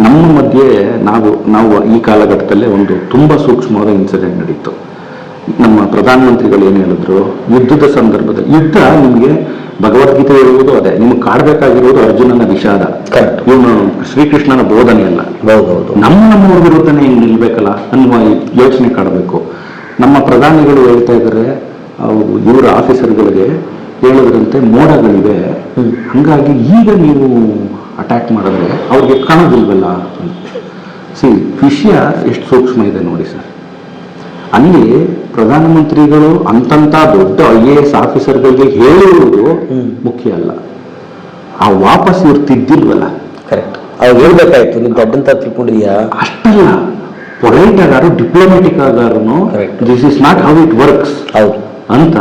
ನಮ್ಮ ಮಧ್ಯೆ ನಾವು ನಾವು ಈ ಕಾಲಘಟ್ಟದಲ್ಲೇ ಒಂದು ತುಂಬ ಸೂಕ್ಷ್ಮವಾದ ಇನ್ಸಿಡೆಂಟ್ ನಡೀತು. ನಮ್ಮ ಪ್ರಧಾನಮಂತ್ರಿಗಳು ಏನು ಹೇಳಿದ್ರು? ಯುದ್ಧದ ಸಂದರ್ಭದಲ್ಲಿ ಯುದ್ಧ ನಿಮಗೆ ಭಗವದ್ಗೀತೆ ಹೇಳುವುದು ಅದೇ ನಿಮ್ಗೆ ಕಾಡಬೇಕಾಗಿರುವುದು ಅರ್ಜುನನ ವಿಷಾದ. ಇವನು ಶ್ರೀಕೃಷ್ಣನ ಬೋಧನೆ ಅಲ್ಲ. ಹೌದೌದು. ನಮ್ಮ ನಮ್ಮವ್ರ ವಿರುದ್ಧನೇ ಹಿಂಗೆ ನಿಲ್ಬೇಕಲ್ಲ ಅನ್ನುವ ಯೋಚನೆ ಕಾಡಬೇಕು. ನಮ್ಮ ಪ್ರಧಾನಿಗಳು ಹೇಳ್ತಾ ಇದ್ದಾರೆ ಇವರ ಆಫೀಸರ್ಗಳಿಗೆ ಹೇಳಿದ್ರಂತೆ ಮೋಡಗಳಿವೆ. ಹಂಗಾಗಿ ಈಗ ನೀವು ಅಟ್ಯಾಕ್ ಮಾಡಿದ್ರೆ ಅವ್ರಿಗೆ ಕಾಣೋದಿಲ್ವಲ್ಲ ಸಿ ವಿಷಯ ಎಷ್ಟು ಸೂಕ್ಷ್ಮ ಇದೆ ನೋಡಿ ಸರ್. ಅಲ್ಲಿ ಪ್ರಧಾನಮಂತ್ರಿಗಳು ಅಂತಂತ ದೊಡ್ಡ ಐ ಎ ಎಸ್ ಆಫೀಸರ್ಗಳಿಗೆ ಹೇಳಿರುವುದು ಹ್ಮ್. ಮುಖ್ಯ ಅಲ್ಲ. ಆ ವಾಪಸ್ ಇವ್ರು ತಿದ್ದಿಲ್ವಲ್ಲ. ಕರೆಕ್ಟ್ ಅವ್ರು ಹೇಳ್ಬೇಕಾಯ್ತು ನೀವು ದೊಡ್ಡಂತ ತಿಳ್ಕೊಂಡಿದ್ಯಾ? ಅಷ್ಟಲ್ಲ. ಪೊಲೈಟ್ ಆಗಾರು diplomatic ಆಗಾರು. This is not how it works ಹೌದು. ಅಂತ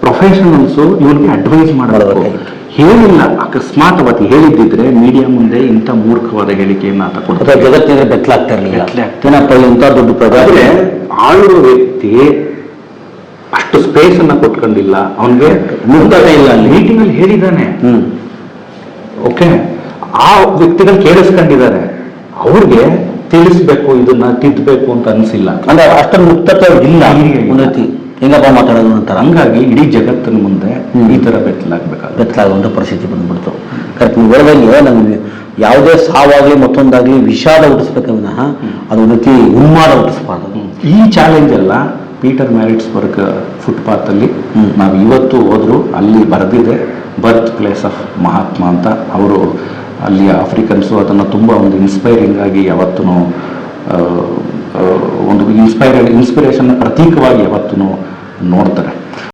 ಪ್ರೊಫೆಷನಲ್ಸ್ ಇವ್ರಿಗೆ ಅಡ್ವೈಸ್ ಮಾಡಬೇಕು. ಮಾಡ್ಬೇಕಾಗಿತ್ತು. ಹೇಳಿಲ್ಲ. ಅಕಸ್ಮಾತ್ ಅವತ್ತು ಹೇಳಿದ್ದಿದ್ರೆ ಮೀಡಿಯಾ ಮುಂದೆ ಇಂಥ ಮೂರ್ಖವಾದ ಹೇಳಿಕೆಯನ್ನು ಆತ ಕೊಡ್ತಾರೆ. ಜಗತ್ತಿನ ಬೆತ್ತಲಾಗ್ತಾ ಇರಲಿಲ್ಲ. ಏನಪ್ಪ ಇಂಥ ದೊಡ್ಡ ಪದ ಆದ್ರೆ ಆಳುವ ವ್ಯಕ್ತಿ ಅಷ್ಟು ಸ್ಪೇಸ್ ಅನ್ನ ಕೊಟ್ಕೊಂಡಿಲ್ಲ. ಅವನಿಗೆ ಮುಂದಾನೆ ಇಲ್ಲ ಮೀಟಿಂಗ್ ಅಲ್ಲಿ ಹೇಳಿದಾನೆ ಹ್ಮ್. ಓಕೆ ಆ ವ್ಯಕ್ತಿಗಳು ಕೇಳಿಸ್ಕೊಂಡಿದ್ದಾರೆ. ಅವ್ರಿಗೆ ತಿಳಿಸ್ಬೇಕು ಇದನ್ನ ತಿದ್ದಬೇಕು ಅಂತ ಅನ್ಸಿಲ್ಲ. ಅಂದ್ರೆ ಅಷ್ಟೊಂದು ಮುಕ್ತತೆ ಇಲ್ಲ ಇಲ್ಲ. ಉನ್ನತಿ ಹೆಂಗಪ್ಪ ಮಾತಾಡೋದು ಅಂತಾರೆ. ಹಂಗಾಗಿ ಇಡೀ ಜಗತ್ತಿನ ಮುಂದೆ ಈ ಥರ ಬೆತ್ತಲಾಗಬೇಕಾಗ ಬೆತ್ತಲಾಗುವಂಥ ಪರಿಸ್ಥಿತಿ ಬಂದ್ಬಿಡ್ತು. ಕರೆಕ್ಟ್ ನೀವು ಹೇಳ್ದಂಗೆ ನಮಗೆ ಯಾವುದೇ ಸಾವಾಗಲಿ ಮತ್ತೊಂದಾಗಲಿ ವಿಷಾದ ಹುಟ್ಟಿಸ್ಬೇಕ ವಿನಃ ಅದು ರೀತಿ ಉನ್ಮಾದ ಹುಟ್ಟಿಸ್ಬಾರ್ದು. ಈ ಚಾಲೆಂಜ್ ಎಲ್ಲ ಪೀಟರ್ ಮ್ಯಾರಿಟ್ಸ್ ವರ್ಕ್ ಫುಟ್ಪಾತಲ್ಲಿ ನಾವು ಇವತ್ತು ಹೋದರೂ ಅಲ್ಲಿ ಬರೆದಿದೆ. ಬರ್ತ್ ಪ್ಲೇಸ್ ಆಫ್ ಮಹಾತ್ಮ ಅಂತ. ಅವರು ಅಲ್ಲಿ ಆಫ್ರಿಕನ್ಸು ಅದನ್ನು ತುಂಬ ಒಂದು ಇನ್ಸ್ಪೈರಿಂಗ್ ಆಗಿ ಯಾವತ್ತೂ ಒಂದು ಇನ್ಸ್ಪೈರ್ ಇನ್ಸ್ಪಿರೇಷನ್ ಪ್ರತೀಕವಾಗಿ ಯಾವತ್ತೂ ನೋಡ್ತಾರೆ.